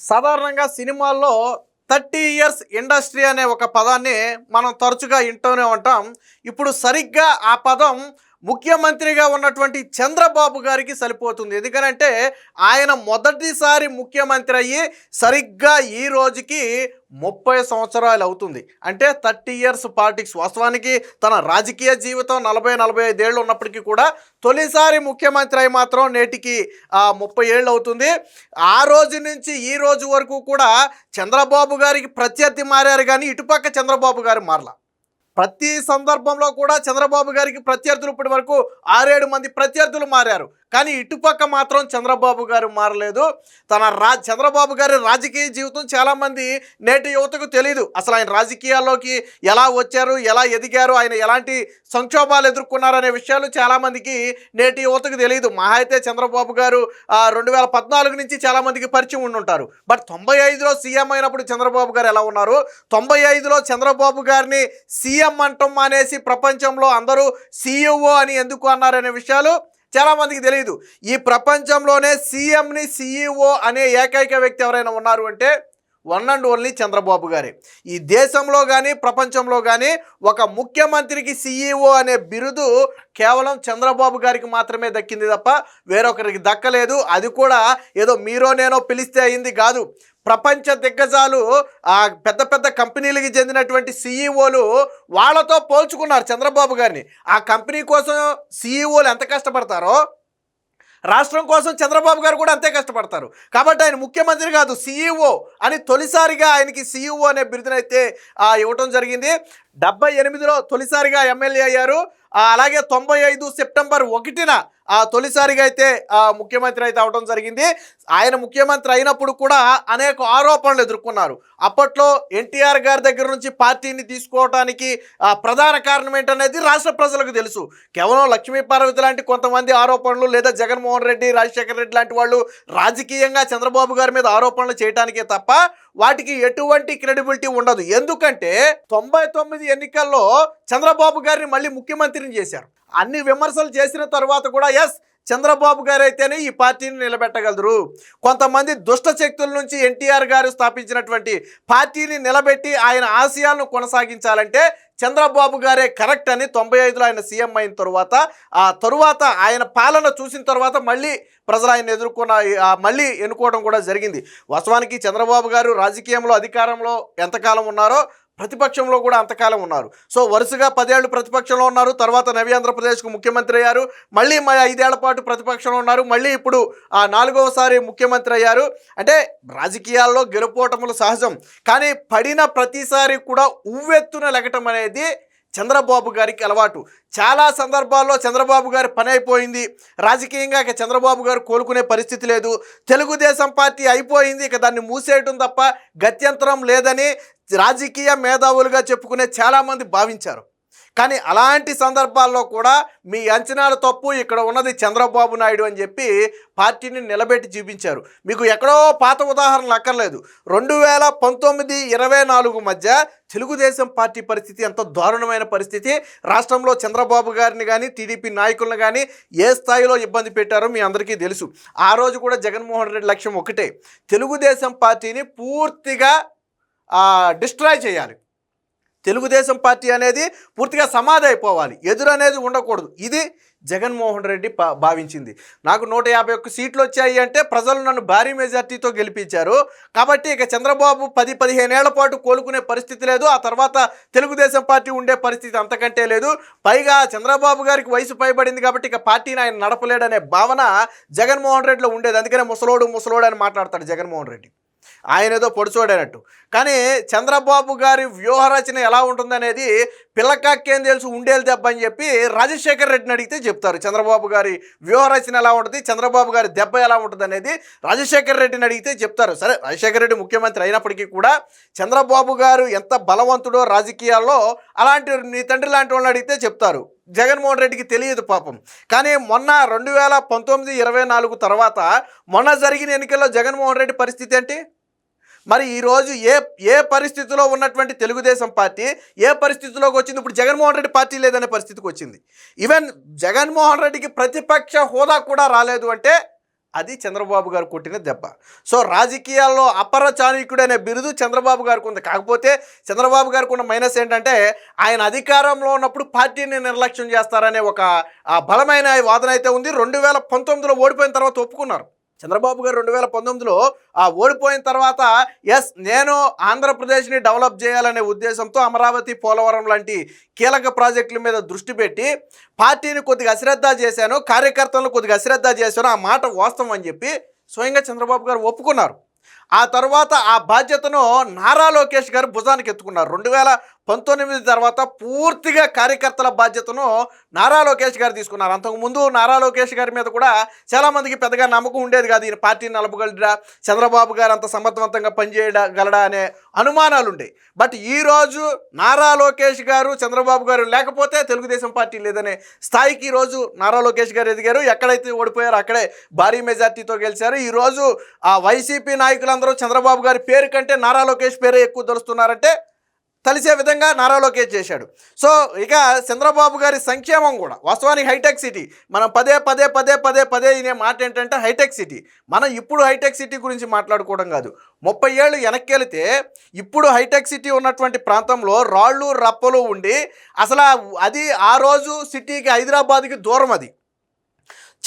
సాధారణంగా సినిమాల్లో thirty years industry అనే ఒక పదాన్ని మనం తరచుగా వింటూనే ఉంటాం. ఇప్పుడు సరిగ్గా ఆ పదం ముఖ్యమంత్రిగా ఉన్నటువంటి చంద్రబాబు గారికి సరిపోతుంది. ఎందుకనంటే ఆయన మొదటిసారి ముఖ్యమంత్రి అయ్యి సరిగ్గా ఈ రోజుకి ముప్పై సంవత్సరాలు అవుతుంది. అంటే థర్టీ ఇయర్స్ పాలిటిక్స్. వాస్తవానికి తన రాజకీయ జీవితం నలభై నలభై ఐదేళ్ళు ఉన్నప్పటికీ కూడా తొలిసారి ముఖ్యమంత్రి అయి మాత్రం నేటికి ముప్పై ఏళ్ళు అవుతుంది. ఆ రోజు నుంచి ఈ రోజు వరకు కూడా చంద్రబాబు గారికి ప్రత్యర్థి మారారు కానీ ఇటుపక్క చంద్రబాబు గారు మారలా. ప్రతి సందర్భంలో కూడా చంద్రబాబు గారికి ప్రత్యర్థులు ఇప్పటి వరకు ఆరేడు మంది ప్రత్యర్థులు మారారు. కానీ ఇటుపక్క మాత్రం చంద్రబాబు గారు మారలేదు. తన రా చంద్రబాబు గారి రాజకీయ జీవితం చాలామంది నేటి యువతకు తెలియదు అసలు ఆయన రాజకీయాల్లోకి ఎలా వచ్చారు ఎలా ఎదిగారు ఆయన ఎలాంటి సంక్షోభాలు ఎదుర్కొన్నారు అనే విషయాలు చాలామందికి నేటి యువతకు తెలియదు మహా అయితే చంద్రబాబు గారు రెండు వేల పద్నాలుగు నుంచి చాలామందికి పరిచయం ఉండి ఉంటారు బట్ తొంభై ఐదులో సీఎం అయినప్పుడు చంద్రబాబు గారు ఎలా ఉన్నారు? తొంభై ఐదులో చంద్రబాబు గారిని సీఎం అంటం అనేసి ప్రపంచంలో అందరూ సీఈఓ అని ఎందుకు అన్నారనే విషయాలు చాలామందికి తెలియదు. ఈ ప్రపంచంలోనే సీఎంని సీఈఓ అనే ఏకైక వ్యక్తి ఎవరైనా ఉన్నారు అంటే వన్ అండ్ ఓన్లీ చంద్రబాబు గారే. ఈ దేశంలో కానీ ప్రపంచంలో కానీ ఒక ముఖ్యమంత్రికి సీఈఓ అనే బిరుదు కేవలం చంద్రబాబు గారికి మాత్రమే దక్కింది తప్ప వేరొకరికి దక్కలేదు. అది కూడా ఏదో మీరో నేనో పిలిస్తే అయింది కాదు. ప్రపంచ దిగ్గజాలు ఆ పెద్ద పెద్ద కంపెనీలకి చెందినటువంటి సీఈఓలు వాళ్ళతో పోల్చుకున్నారు చంద్రబాబు గారిని. ఆ కంపెనీ కోసం సీఈఓలు ఎంత కష్టపడతారో రాష్ట్రం కోసం చంద్రబాబు గారు కూడా అంతే కష్టపడతారు. కాబట్టి ఆయన ముఖ్యమంత్రి కాదు సీఈఓ అని తొలిసారిగా ఆయనకి సీఈఓ అనే బిరుదునైతే ఇవ్వటం జరిగింది. డెబ్బై ఎనిమిదిలో తొలిసారిగా ఎమ్మెల్యే అయ్యారు. అలాగే తొంభై ఐదు సెప్టెంబర్ ఒకటిన ఆ తొలిసారిగా అయితే ముఖ్యమంత్రి అయితే అవడం జరిగింది. ఆయన ముఖ్యమంత్రి అయినప్పుడు కూడా అనేక ఆరోపణలు ఎదుర్కొన్నారు. అప్పట్లో ఎన్టీఆర్ గారి దగ్గర నుంచి పార్టీని తీసుకోవడానికి ప్రధాన కారణం ఏంటనేది రాష్ట్ర ప్రజలకు తెలుసు. కేవలం లక్ష్మీ పార్వతి లాంటి కొంతమంది ఆరోపణలు లేదా జగన్మోహన్ రెడ్డి రాజశేఖర రెడ్డి లాంటి వాళ్ళు రాజకీయంగా చంద్రబాబు గారి మీద ఆరోపణలు చేయడానికే తప్ప వాటికి ఎటువంటి క్రెడిబిలిటీ ఉండదు. ఎందుకంటే తొంభై తొమ్మిది ఎన్నికల్లో చంద్రబాబు గారిని మళ్ళీ ముఖ్యమంత్రిని చేశారు. అన్ని విమర్శలు చేసిన తర్వాత కూడా ఎస్ చంద్రబాబు గారు అయితేనే ఈ పార్టీని నిలబెట్టగలరు. కొంతమంది దుష్ట శక్తుల నుంచి ఎన్టీఆర్ గారు స్థాపించినటువంటి పార్టీని నిలబెట్టి ఆయన ఆశయాలను కొనసాగించాలంటే చంద్రబాబు గారే కరెక్ట్ అని తొంభై ఐదులో ఆయన సీఎం అయిన తర్వాత ఆ తరువాత ఆయన పాలన చూసిన తర్వాత మళ్ళీ ప్రజలు ఆయన ఎదుర్కొన్న మళ్ళీ ఎన్నుకోవడం కూడా జరిగింది. వాస్తవానికి చంద్రబాబు గారు రాజకీయంలో అధికారంలో ఎంతకాలం ఉన్నారో ప్రతిపక్షంలో కూడా అంతకాలం ఉన్నారు. సో వరుసగా పదేళ్ళు ప్రతిపక్షంలో ఉన్నారు. తర్వాత నవి ఆంధ్రప్రదేశ్కు ముఖ్యమంత్రి అయ్యారు. మళ్ళీ మా ఐదేళ్ళ పాటు ప్రతిపక్షంలో ఉన్నారు. మళ్ళీ ఇప్పుడు ఆ నాలుగవసారి ముఖ్యమంత్రి అయ్యారు. అంటే రాజకీయాల్లో గెలుపోవటములు సహజం. కానీ పడిన ప్రతిసారి కూడా ఉవ్వెత్తున లెగటం అనేది చంద్రబాబు గారికి అలవాటు. చాలా సందర్భాల్లో చంద్రబాబు గారి పని అయిపోయింది. రాజకీయంగా ఇక చంద్రబాబు గారు కోలుకునే పరిస్థితి లేదు. తెలుగుదేశం పార్టీ అయిపోయింది. ఇక దాన్ని మూసేయటం తప్ప గత్యంతరం లేదని రాజకీయ మేధావులుగా చెప్పుకునే చాలామంది భావించారు. కానీ అలాంటి సందర్భాల్లో కూడా మీ అంచనాల తప్పు ఇక్కడ ఉన్నది చంద్రబాబు నాయుడు అని చెప్పి పార్టీని నిలబెట్టి చూపించారు. మీకు ఎక్కడో పాత ఉదాహరణలు అక్కర్లేదు. రెండు వేల పంతొమ్మిది ఇరవై నాలుగు మధ్య తెలుగుదేశం పార్టీ పరిస్థితి ఎంత దారుణమైన పరిస్థితి. రాష్ట్రంలో చంద్రబాబు గారిని కానీ టీడీపీ నాయకులను కానీ ఏ స్థాయిలో ఇబ్బంది పెట్టారో మీ అందరికీ తెలుసు. ఆ రోజు కూడా జగన్మోహన్ రెడ్డి లక్ష్యం ఒకటే. తెలుగుదేశం పార్టీని పూర్తిగా డిస్ట్రాయ్ చేయాలి. తెలుగుదేశం పార్టీ అనేది పూర్తిగా సమాధి అయిపోవాలి. ఎదురు అనేది ఉండకూడదు. ఇది జగన్మోహన్ రెడ్డి భావించింది. నాకు నూట యాభై ఒక్క సీట్లు వచ్చాయి అంటే ప్రజలు నన్ను భారీ మెజార్టీతో గెలిపించారు. కాబట్టి ఇక చంద్రబాబు పది పదిహేనేళ్ళ పాటు కోలుకునే పరిస్థితి లేదు. ఆ తర్వాత తెలుగుదేశం పార్టీ ఉండే పరిస్థితి అంతకంటే లేదు. పైగా చంద్రబాబు గారికి వయసు పైబడింది కాబట్టి ఇక పార్టీని ఆయన నడపలేడనే భావన జగన్మోహన్ రెడ్డిలో ఉండేది. అందుకనే ముసలోడు ముసలోడు అని మాట్లాడతాడు జగన్మోహన్ రెడ్డి. ఆయన ఏదో పొడిచోడైనట్టు. కానీ చంద్రబాబు గారి వ్యూహరచన ఎలా ఉంటుందనేది పిల్లకాక్కేం తెలుసు ఉండేది దెబ్బ అని చెప్పి రాజశేఖర్ రెడ్డిని అడిగితే చెప్తారు. చంద్రబాబు గారి వ్యూహరచన ఎలా ఉంటుంది చంద్రబాబు గారి దెబ్బ ఎలా ఉంటుంది అనేది రాజశేఖర్ రెడ్డిని అడిగితే చెప్తారు. సరే రాజశేఖర్ రెడ్డి ముఖ్యమంత్రి అయినప్పటికీ కూడా చంద్రబాబు గారు ఎంత బలవంతుడో రాజకీయాల్లో అలాంటి నీ తండ్రి లాంటి వాళ్ళని అడిగితే చెప్తారు. జగన్మోహన్ రెడ్డికి తెలియదు పాపం. కానీ మొన్న రెండు వేల పంతొమ్మిది ఇరవై నాలుగు తర్వాత మొన్న జరిగిన ఎన్నికల్లో జగన్మోహన్ రెడ్డి పరిస్థితి ఏంటి? మరి ఈరోజు ఏ ఏ పరిస్థితిలో ఉన్నటువంటి తెలుగుదేశం పార్టీ ఏ పరిస్థితిలోకి వచ్చింది? ఇప్పుడు జగన్మోహన్ రెడ్డి పార్టీ లేదనే పరిస్థితికి వచ్చింది. ఈవెన్ జగన్మోహన్ రెడ్డికి ప్రతిపక్ష హోదా కూడా రాలేదు అంటే అది చంద్రబాబు గారు కొట్టిన దెబ్బ. సో రాజకీయాల్లో అపర చాణిక్యుడు అనే బిరుదు చంద్రబాబు గారికి ఉంది. కాకపోతే చంద్రబాబు గారికి ఉన్న మైనస్ ఏంటంటే ఆయన అధికారంలో ఉన్నప్పుడు పార్టీని నిర్లక్ష్యం చేస్తారనే ఒక బలమైన వాదన అయితే ఉంది. రెండు వేల పంతొమ్మిదిలో ఓడిపోయిన తర్వాత ఒప్పుకున్నారు. చంద్రబాబు గారు రెండు వేల పంతొమ్మిదిలో ఆ ఓడిపోయిన తర్వాత ఎస్ నేను ఆంధ్రప్రదేశ్ని డెవలప్ చేయాలనే ఉద్దేశంతో అమరావతి పోలవరం లాంటి కీలక ప్రాజెక్టుల మీద దృష్టి పెట్టి పార్టీని కొద్దిగా అశ్రద్ధ చేశాను కార్యకర్తలను కొద్దిగా అశ్రద్ధ చేశాను ఆ మాట వాస్తవం అని చెప్పి స్వయంగా చంద్రబాబు గారు ఒప్పుకున్నారు. ఆ తర్వాత ఆ బాధ్యతను నారా లోకేష్ గారు భుజానికి ఎత్తుకున్నారు. రెండు వేల పంతొమ్మిది తర్వాత పూర్తిగా కార్యకర్తల బాధ్యతను నారా లోకేష్ గారు తీసుకున్నారు. అంతకుముందు నారా లోకేష్ గారి మీద కూడా చాలామందికి పెద్దగా నమ్మకం ఉండేది కాదు. ఈయన పార్టీని నలపగలడా చంద్రబాబు గారు అంత సమర్థవంతంగా పనిచేయగలడా అనే అనుమానాలు ఉండేవి. బట్ ఈరోజు నారా లోకేష్ గారు చంద్రబాబు గారు లేకపోతే తెలుగుదేశం పార్టీ లేదనే స్థాయికి ఈరోజు నారా లోకేష్ గారు ఎదిగారు. ఎక్కడైతే ఓడిపోయారో అక్కడే భారీ మెజార్టీతో గెలిచారు. ఈరోజు ఆ వైసీపీ నాయకులందరూ చంద్రబాబు గారి పేరు కంటే నారా లోకేష్ పేరే ఎక్కువ తెలుస్తున్నారంటే కలిసే విధంగా నారా లోకేష్ చేశాడు. సో ఇక చంద్రబాబు గారి సంక్షేమం కూడా వాస్తవానికి హైటెక్ సిటీ మనం పదే పదే పదే పదే పదే ఇనే మాట ఏంటంటే హైటెక్ సిటీ. మనం ఇప్పుడు హైటెక్ సిటీ గురించి మాట్లాడుకోవడం కాదు. ముప్పై ఏళ్ళు వెనక్కి వెళితే ఇప్పుడు హైటెక్ సిటీ ఉన్నటువంటి ప్రాంతంలో రాళ్ళు రప్పలు ఉండి అసలు అది ఆ రోజు సిటీకి హైదరాబాద్కి దూరం అది.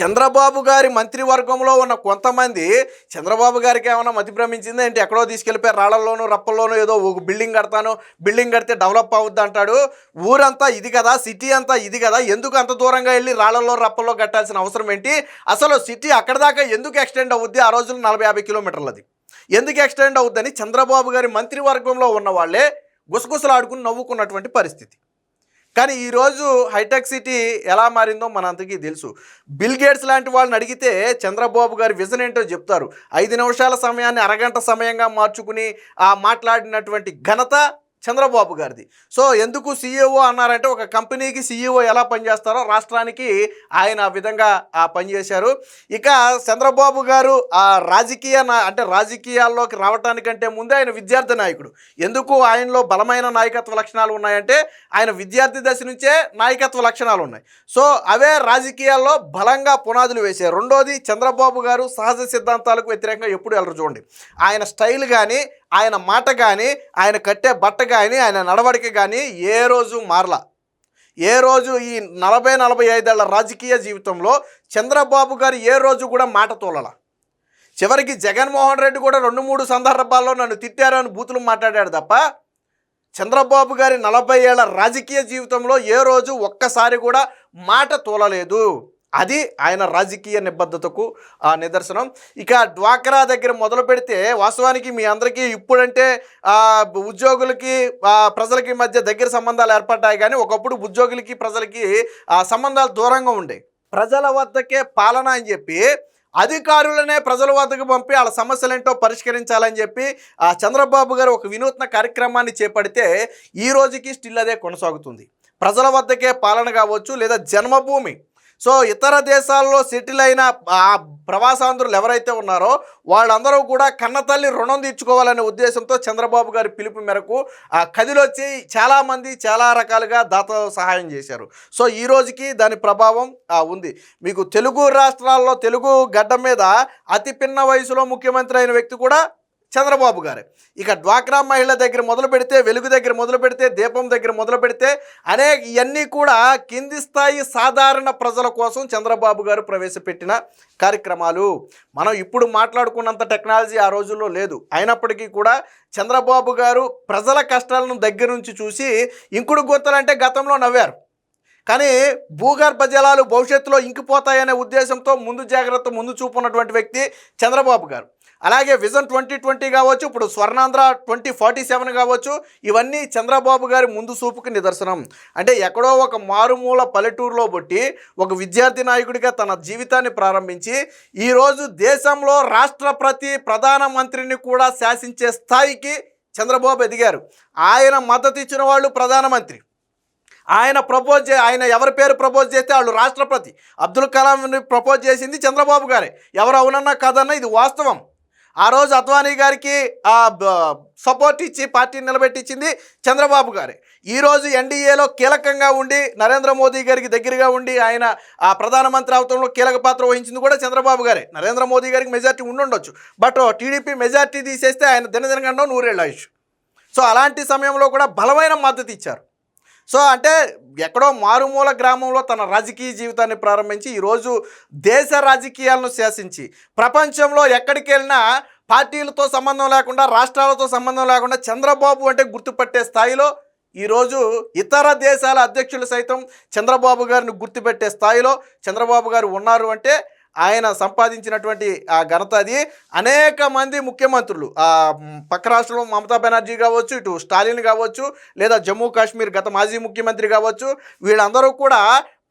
చంద్రబాబు గారి మంత్రివర్గంలో ఉన్న కొంతమంది చంద్రబాబు గారికి ఏమైనా మతి భ్రమించింది? ఏంటి ఎక్కడో తీసుకెళ్ళిపోయి రాళ్ళలోనూ రప్పల్లోనూ ఏదో ఒక బిల్డింగ్ కడతాను బిల్డింగ్ కడితే డెవలప్ అవుద్ది అంటాడు. ఊరంతా ఇది కదా సిటీ అంతా ఇది కదా ఎందుకు అంత దూరంగా వెళ్ళి రాళ్ళలో రప్పల్లో కట్టాల్సిన అవసరం ఏంటి? అసలు సిటీ అక్కడ దాకా ఎందుకు ఎక్స్టెండ్ అవుద్ది? ఆ రోజుల్లో నలభై యాభై కిలోమీటర్లది. ఎందుకు ఎక్స్టెండ్ అవుద్దని చంద్రబాబు గారి మంత్రివర్గంలో ఉన్న వాళ్ళే గుసగుసలాడుకుని నవ్వుకున్నటువంటి పరిస్థితి. కానీ ఈరోజు హైటెక్ సిటీ ఎలా మారిందో మనందరికీ తెలుసు. బిల్ గేట్స్ లాంటి వాళ్ళని అడిగితే చంద్రబాబు గారి విజన్ ఏంటో చెప్తారు. ఐదు నిమిషాల సమయాన్ని అరగంట సమయంగా మార్చుకుని ఆ మాట్లాడినటువంటి ఘనత చంద్రబాబు గారిది. సో ఎందుకు సీఈఓ అన్నారంటే ఒక కంపెనీకి సీఈఓ ఎలా పనిచేస్తారో రాష్ట్రానికి ఆయన ఆ విధంగా పనిచేశారు ఇక చంద్రబాబు గారు ఆ రాజకీయ నా- అంటే రాజకీయాల్లోకి రావటానికంటే ముందే ఆయన విద్యార్థి నాయకుడు. ఎందుకు ఆయనలో బలమైన నాయకత్వ లక్షణాలు ఉన్నాయంటే ఆయన విద్యార్థి దశ నుంచే నాయకత్వ లక్షణాలు ఉన్నాయి. సో అవే రాజకీయాల్లో బలంగా పునాదులు వేశారు రెండోది చంద్రబాబు గారు సహజ సిద్ధాంతాలకు వ్యతిరేకంగా ఎప్పుడు వెళ్ళరు చూడండి. ఆయన స్టైల్ కానీ ఆయన మాట కానీ ఆయన కట్టే బట్ట కానీ ఆయన నడవడిక కానీ ఏ రోజు మారల. ఏ రోజు ఈ నలభై నలభై ఐదేళ్ళ రాజకీయ జీవితంలో చంద్రబాబు గారు ఏ రోజు కూడా మాట తోలల. చివరికి జగన్మోహన్ రెడ్డి కూడా రెండు మూడు సందర్భాల్లో నన్ను తిట్టారు అని బూతులు మాట్లాడాడు తప్ప చంద్రబాబు గారి నలభై ఏళ్ళ రాజకీయ జీవితంలో ఏ రోజు ఒక్కసారి కూడా మాట తోలలేదు. అది ఆయన రాజకీయ నిబద్ధతకు ఆ, నిదర్శనం. ఇక డ్వాక్రా దగ్గర మొదలు పెడితే వాస్తవానికి మీ అందరికీ ఇప్పుడంటే ఉద్యోగులకి ప్రజలకి మధ్య దగ్గర సంబంధాలు ఏర్పడ్డాయి కానీ ఒకప్పుడు ఉద్యోగులకి ప్రజలకి ఆ సంబంధాలు దూరంగా ఉండే. ప్రజల వద్దకే పాలన అని చెప్పి అధికారులనే ప్రజల వద్దకు పంపి వాళ్ళ సమస్యలు ఏంటో పరిష్కరించాలని చెప్పి ఆ చంద్రబాబు గారు ఒక వినూత్న కార్యక్రమాన్ని చేపడితే ఈ రోజుకి స్టిల్ అదే కొనసాగుతుంది. ప్రజల వద్దకే పాలన కావచ్చు లేదా జన్మభూమి సో ఇతర దేశాల్లో సెటిల్ అయిన ఆ ప్రవాసాంధ్రులు ఎవరైతే ఉన్నారో వాళ్ళందరూ కూడా కన్నతల్లి రుణం తీర్చుకోవాలనే ఉద్దేశంతో చంద్రబాబు గారి పిలుపు మేరకు ఆ కదిలొచ్చి చాలామంది చాలా రకాలుగా దాత సహాయం చేశారు. సో ఈ రోజుకి దాని ప్రభావం ఉంది. మీకు తెలుగు రాష్ట్రాల్లో తెలుగు గడ్డ మీద అతి పిన్న వయసులో ముఖ్యమంత్రి అయిన వ్యక్తి కూడా చంద్రబాబు గారే. ఇక డ్వాక్రా మహిళ దగ్గర మొదలు పెడితే వెలుగు దగ్గర మొదలు పెడితే దీపం దగ్గర మొదలు పెడితే అనేక ఇవన్నీ కూడా కింది స్థాయి సాధారణ ప్రజల కోసం చంద్రబాబు గారు ప్రవేశపెట్టిన కార్యక్రమాలు. మనం ఇప్పుడు మాట్లాడుకున్నంత టెక్నాలజీ ఆ రోజుల్లో లేదు. అయినప్పటికీ కూడా చంద్రబాబు గారు ప్రజల కష్టాలను దగ్గర నుంచి చూసి ఇంకుడు గుర్తలంటే గతంలో నవ్వారు. కానీ భూగర్భ జలాలు భవిష్యత్తులో ఇంకిపోతాయనే ఉద్దేశంతో ముందు జాగ్రత్త ముందు చూపు ఉన్నటువంటి వ్యక్తి చంద్రబాబు గారు. అలాగే విజన్ ట్వంటీ ట్వంటీ కావచ్చు ఇప్పుడు స్వర్ణాంధ్ర ట్వంటీ ఫార్టీ సెవెన్ కావచ్చు ఇవన్నీ చంద్రబాబు గారి ముందు చూపుకి నిదర్శనం. అంటే ఎక్కడో ఒక మారుమూల పల్లెటూరులో బట్టి ఒక విద్యార్థి నాయకుడిగా తన జీవితాన్ని ప్రారంభించి ఈరోజు దేశంలో రాష్ట్రపతి ప్రధానమంత్రిని కూడా శాసించే స్థాయికి చంద్రబాబు ఎదిగారు. ఆయన మద్దతు ఇచ్చిన వాళ్ళు ప్రధానమంత్రి ఆయన ప్రపోజ్ చే ఆయన ఎవరి పేరు ప్రపోజ్ చేస్తే వాళ్ళు రాష్ట్రపతి అబ్దుల్ కలాంని ప్రపోజ్ చేసింది చంద్రబాబు గారే. ఎవరు అవునన్నా కాదన్నా ఇది వాస్తవం. ఆ రోజు అద్వానీ గారికి ఆ సపోర్ట్ ఇచ్చి పార్టీని నిలబెట్టించింది చంద్రబాబు గారే. ఈరోజు ఎన్డీఏలో కీలకంగా ఉండి నరేంద్ర మోదీ గారికి దగ్గరగా ఉండి ఆయన ఆ ప్రధానమంత్రి అవతంలో కీలక పాత్ర వహించింది కూడా చంద్రబాబు గారే. నరేంద్ర మోదీ గారికి మెజార్టీ ఉండుండొచ్చు. బట్ టీడీపీ మెజార్టీ తీసేస్తే ఆయన దినదినగండం నూరేళ్ళ ఆయుష్. సో అలాంటి సమయంలో కూడా బలమైన మద్దతు ఇచ్చారు. సో అంటే ఎక్కడో మారుమూల గ్రామంలో తన రాజకీయ జీవితాన్ని ప్రారంభించి ఈరోజు దేశ రాజకీయాలను శాసించి ప్రపంచంలో ఎక్కడికి వెళ్ళినా పార్టీలతో సంబంధం లేకుండా రాష్ట్రాలతో సంబంధం లేకుండా చంద్రబాబు అంటే గుర్తుపట్టే స్థాయిలో ఈరోజు ఇతర దేశాల అధ్యక్షులు సైతం చంద్రబాబు గారిని గుర్తుపెట్టే స్థాయిలో చంద్రబాబు గారు ఉన్నారు అంటే ఆయన సంపాదించినటువంటి ఆ ఘనత అది. అనేక మంది ముఖ్యమంత్రులు ఆ పక్క రాష్ట్రంలో మమతా బెనర్జీ కావచ్చు ఇటు స్టాలిన్ కావచ్చు లేదా జమ్మూ కాశ్మీర్ గత మాజీ ముఖ్యమంత్రి కావచ్చు వీళ్ళందరూ కూడా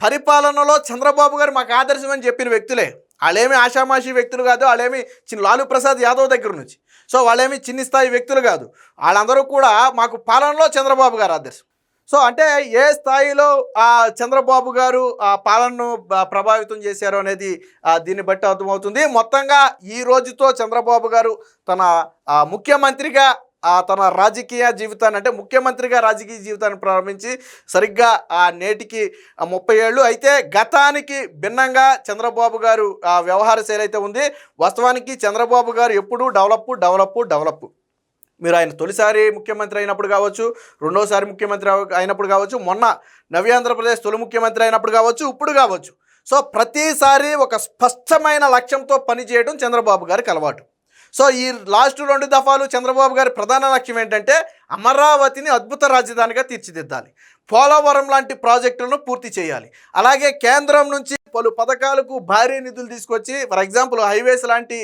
పరిపాలనలో చంద్రబాబు గారు మాకు ఆదర్శం అని చెప్పిన వ్యక్తులే. వాళ్ళేమి ఆషామాషి వ్యక్తులు కాదు వాళ్ళేమి చిన్న లాలూ ప్రసాద్ యాదవ్ దగ్గర నుంచి. సో వాళ్ళేమి చిన్ని స్థాయి వ్యక్తులు కాదు. వాళ్ళందరూ కూడా మాకు పాలనలో చంద్రబాబు గారు ఆదర్శం. సో అంటే ఏ స్థాయిలో ఆ చంద్రబాబు గారు ఆ పాలనను ప్రభావితం చేశారు అనేది దీన్ని బట్టి అర్థమవుతుంది. మొత్తంగా ఈ రోజుతో చంద్రబాబు గారు తన ముఖ్యమంత్రిగా తన రాజకీయ జీవితాన్ని అంటే ముఖ్యమంత్రిగా రాజకీయ జీవితాన్ని ప్రారంభించి సరిగ్గా ఆ నేటికి ముప్పై ఏళ్ళు. అయితే గతానికి భిన్నంగా చంద్రబాబు గారు ఆ, వ్యవహార శైలి అయితే ఉంది. వాస్తవానికి చంద్రబాబు గారు ఎప్పుడూ డెవలప్ డెవలప్ డెవలప్. మీరు ఆయన తొలిసారి ముఖ్యమంత్రి అయినప్పుడు కావచ్చు రెండోసారి ముఖ్యమంత్రి అయినప్పుడు కావచ్చు మొన్న నవ్యాంధ్రప్రదేశ్ తొలి ముఖ్యమంత్రి అయినప్పుడు కావచ్చు ఇప్పుడు కావచ్చు. సో ప్రతిసారి ఒక స్పష్టమైన లక్ష్యంతో పనిచేయడం చంద్రబాబు గారికి అలవాటు. సో ఈ లాస్ట్ రెండు దఫాలు చంద్రబాబు గారి ప్రధాన లక్ష్యం ఏంటంటే అమరావతిని అద్భుత రాజధానిగా తీర్చిదిద్దాలి. పోలవరం లాంటి ప్రాజెక్టులను పూర్తి చేయాలి. అలాగే కేంద్రం నుంచి పలు పథకాలకు భారీ నిధులు తీసుకొచ్చి ఫర్ ఎగ్జాంపుల్ హైవేస్ లాంటి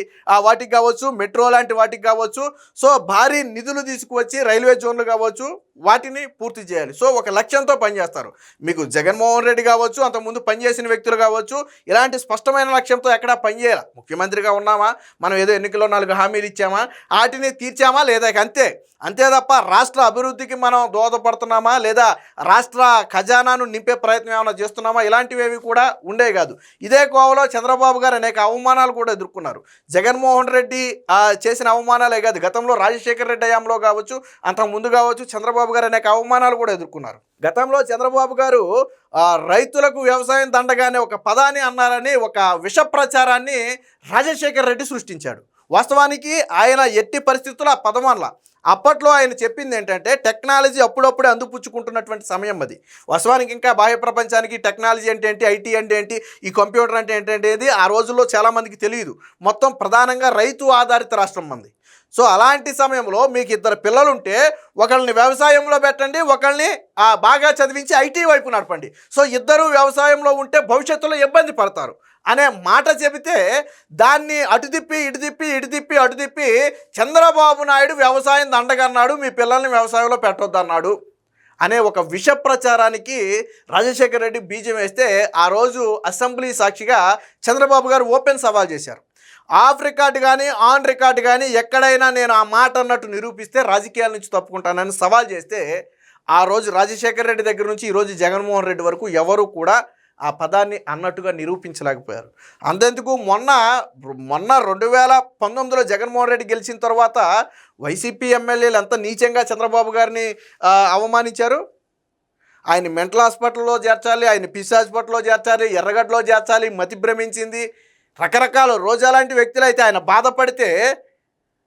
వాటికి కావచ్చు మెట్రో లాంటి వాటికి కావచ్చు సో భారీ నిధులు తీసుకువచ్చి రైల్వే జోన్లు కావచ్చు వాటిని పూర్తి చేయాలి. సో ఒక లక్ష్యంతో పనిచేస్తారు. మీకు జగన్మోహన్ రెడ్డి కావచ్చు అంతకుముందు పనిచేసిన వ్యక్తులు కావచ్చు ఇలాంటి స్పష్టమైన లక్ష్యంతో ఎక్కడా పనిచేయాలి ముఖ్యమంత్రిగా ఉన్నామా? మనం ఏదో ఎన్నికల్లో నాలుగు హామీలు ఇచ్చామా? వాటిని తీర్చామా లేదా? అంతే. అంతే తప్ప రాష్ట్ర అభివృద్ధికి మనం దోహదపడుతున్నామా లేదా రాష్ట్ర ఖజానాను నింపే ప్రయత్నం ఏమైనా చేస్తున్నామా? ఇలాంటివి కూడా ఉండే కాదు. ఇదే కోవలో చంద్రబాబు గారు అనేక అవమానాలు కూడా ఎదుర్కొన్నారు. జగన్మోహన్ రెడ్డి చేసిన అవమానాలే కాదు గతంలో రాజశేఖర రెడ్డి హయాంలో కావచ్చు అంతకు ముందు కావచ్చు చంద్రబాబు గారు అనేక అవమానాలు కూడా ఎదుర్కొన్నారు. గతంలో చంద్రబాబు గారు రైతులకు వ్యవసాయం దండగానే ఒక పదాన్ని అన్నారని ఒక విష ప్రచారాన్ని రాజశేఖర రెడ్డి సృష్టించాడు. వాస్తవానికి ఆయన ఎట్టి పరిస్థితుల్లో ఆ పదం అనలా అప్పట్లో ఆయన చెప్పింది ఏంటంటే టెక్నాలజీ అప్పుడప్పుడే అందుపుచ్చుకుంటున్నటువంటి సమయం అది. వాస్తవానికి ఇంకా బాహ్య ప్రపంచానికి టెక్నాలజీ అంటే ఏంటి ఐటీ అంటే ఏంటి ఈ కంప్యూటర్ అంటే ఏంటంటేది ఆ రోజుల్లో చాలామందికి తెలియదు. మొత్తం ప్రధానంగా రైతు ఆధారిత రాష్ట్రం మంది సో అలాంటి సమయంలో మీకు ఇద్దరు పిల్లలుంటే ఒకళ్ళని వ్యవసాయంలో పెట్టండి ఒకళ్ళని బాగా చదివించి ఐటీ వైపు నడపండి. సో ఇద్దరు వ్యవసాయంలో ఉంటే భవిష్యత్తులో ఇబ్బంది పడతారు. అనే మాట చెబితే దాన్ని అటు తిప్పి ఇటు తిప్పి ఇటు తిప్పి అటు తిప్పి చంద్రబాబు నాయుడు వ్యవసాయం దండగన్నాడు మీ పిల్లల్ని వ్యవసాయంలో పెట్టొద్దన్నాడు అనే ఒక విష ప్రచారానికి రాజశేఖర రెడ్డి బీజం వేస్తే ఆ రోజు అసెంబ్లీ సాక్షిగా చంద్రబాబు గారు ఓపెన్ సవాల్ చేశారు. ఆఫ్ రికార్డ్ కానీ ఆన్ రికార్డ్ కానీ ఎక్కడైనా నేను ఆ మాట అన్నట్టు నిరూపిస్తే రాజకీయాల నుంచి తప్పుకుంటానని సవాల్ చేస్తే ఆ రోజు రాజశేఖర రెడ్డి దగ్గర నుంచి ఈరోజు జగన్మోహన్ రెడ్డి వరకు ఎవరు కూడా ఆ పదాన్ని అన్నట్టుగా నిరూపించలేకపోయారు. అంతెందుకు మొన్న మొన్న రెండు వేల పంతొమ్మిదిలో జగన్మోహన్ రెడ్డి గెలిచిన తర్వాత వైసీపీ ఎమ్మెల్యేలు ఎంత నీచంగా చంద్రబాబు గారిని అవమానించారు? ఆయన మెంటల్ హాస్పిటల్లో చేర్చాలి ఆయన పిసి హాస్పిటల్లో చేర్చాలి ఎర్రగడ్డలో చేర్చాలి మతి భ్రమించింది. రకరకాల రోజా లాంటి వ్యక్తులు అయితే ఆయన బాధపడితే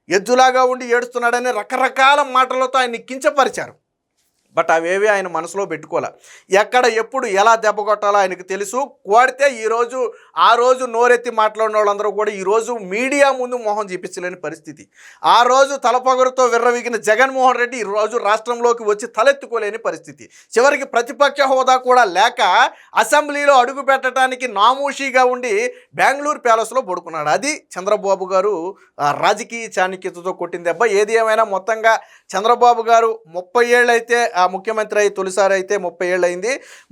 ఎద్దులాగా ఉండి ఏడుస్తున్నాడని రకరకాల మాటలతో ఆయన్ని కించపరిచారు. బట్ అవేవి ఆయన మనసులో పెట్టుకోలే ఎక్కడ ఎప్పుడు ఎలా దెబ్బ కొట్టాలో ఆయనకు తెలుసు. కోడితే ఈరోజు ఆ రోజు నోరెత్తి మాట్లాడిన వాళ్ళందరూ కూడా ఈరోజు మీడియా ముందు మొహం చూపించలేని పరిస్థితి. ఆ రోజు తలపొగరుతో విర్రవిగిన జగన్మోహన్ రెడ్డి ఈ రోజు రాష్ట్రంలోకి వచ్చి తలెత్తుకోలేని పరిస్థితి. చివరికి ప్రతిపక్ష హోదా కూడా లేక అసెంబ్లీలో అడుగు పెట్టడానికి నామూషిగా ఉండి బెంగళూరు ప్యాలెస్లో పడుకున్నాడు. అది చంద్రబాబు గారు రాజకీయ చాణక్యతతో కొట్టిన దెబ్బ ఏది ఏమైనా మొత్తంగా చంద్రబాబు గారు ముప్పై ఏళ్ళైతే ముఖ్యమంత్రి అయి తొలిసారి అయితే ముప్పై ఏళ్ళు అయింది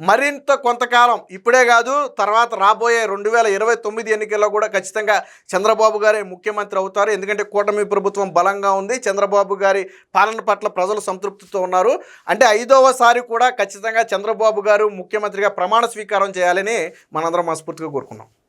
మరింత కొంతకాలం ఇప్పుడే కాదు తర్వాత రాబోయే రెండు వేల ఇరవై తొమ్మిది ఎన్నికల్లో కూడా ఖచ్చితంగా చంద్రబాబు గారే ముఖ్యమంత్రి అవుతారు. ఎందుకంటే కూటమి ప్రభుత్వం బలంగా ఉంది. చంద్రబాబు గారి పాలన పట్ల ప్రజలు సంతృప్తితో ఉన్నారు. అంటే ఐదవసారి కూడా ఖచ్చితంగా చంద్రబాబు గారు ముఖ్యమంత్రిగా ప్రమాణ స్వీకారం చేయాలని మనందరం మనస్ఫూర్తిగా కోరుకున్నాం